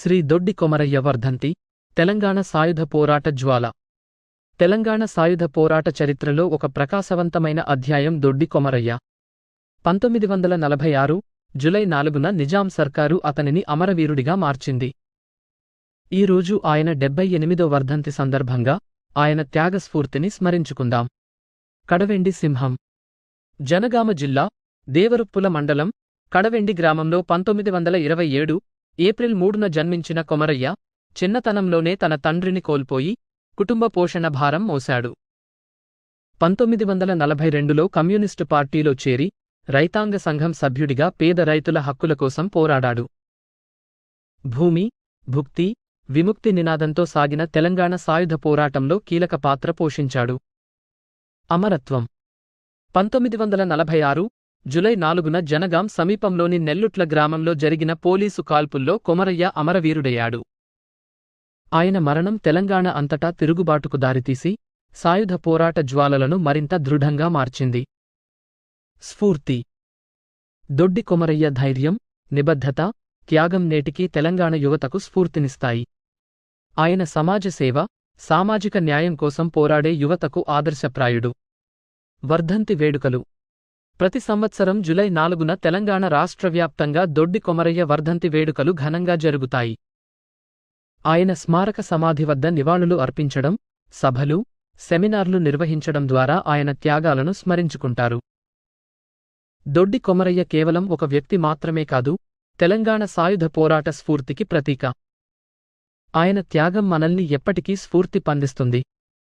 శ్రీ దొడ్డి కొమరయ్య వర్ధంతి తెలంగాణ సాయుధ పోరాట జ్వాల. తెలంగాణ సాయుధ పోరాట చరిత్రలో ఒక ప్రకాశవంతమైన అధ్యాయం దొడ్డి కొమరయ్య. పంతొమ్మిది వందల నలభై ఆరు జులై నాలుగున నిజాం సర్కారు అతనిని అమరవీరుడిగా మార్చింది. ఈ రోజు ఆయన డెబ్బై ఎనిమిదో వర్ధంతి సందర్భంగా ఆయన త్యాగస్ఫూర్తిని స్మరించుకుందాం. కడవెండి సింహం. జనగామ జిల్లా దేవరుప్పుల మండలం కడవెండి గ్రామంలో పంతొమ్మిది వందల ఇరవై ఏడు ఏప్రిల్ మూడున జన్మించిన కొమరయ్య చిన్నతనంలోనే తన తండ్రిని కోల్పోయి కుటుంబ పోషణ భారం మోశాడు. పంతొమ్మిది వందల నలభై రెండులో కమ్యూనిస్టు పార్టీలో చేరి రైతాంగ సంఘం సభ్యుడిగా పేద రైతుల హక్కుల కోసం పోరాడాడు. భూమి భుక్తి విముక్తి నినాదంతో సాగిన తెలంగాణ సాయుధ పోరాటంలో కీలక పాత్ర పోషించాడు. అమరత్వం. పంతొమ్మిది వందల నలభై ఆరు జులై నాలుగున జనగాం సమీపంలోని నెల్లుట్ల గ్రామంలో జరిగిన పోలీసు కాల్పుల్లో కొమరయ్య అమరవీరుడయ్యాడు. ఆయన మరణం తెలంగాణ అంతటా తిరుగుబాటుకు దారితీసి సాయుధ పోరాట జ్వాలలను మరింత దృఢంగా మార్చింది. స్ఫూర్తి. దొడ్డి కొమరయ్య ధైర్యం నిబద్ధత త్యాగం నేటికీ తెలంగాణ యువతకు స్ఫూర్తినిస్తాయి. ఆయన సమాజ సేవ సామాజిక న్యాయం కోసం పోరాడే యువతకు ఆదర్శప్రాయుడు. వర్ధంతి వేడుకలు. ప్రతి సంవత్సరం జులై నాలుగున తెలంగాణ రాష్ట్రవ్యాప్తంగా దొడ్డి కొమరయ్య వర్ధంతి వేడుకలు ఘనంగా జరుగుతాయి. ఆయన స్మారక సమాధి వద్ద నివాళులు అర్పించడం సభలు సెమినార్లు నిర్వహించడం ద్వారా ఆయన త్యాగాలను స్మరించుకుంటారు. దొడ్డి కొమరయ్య కేవలం ఒక వ్యక్తి మాత్రమే కాదు తెలంగాణ సాయుధ పోరాట స్ఫూర్తికి ప్రతీక. ఆయన త్యాగం మనల్ని ఎప్పటికీ స్ఫూర్తి పందిస్తుంది.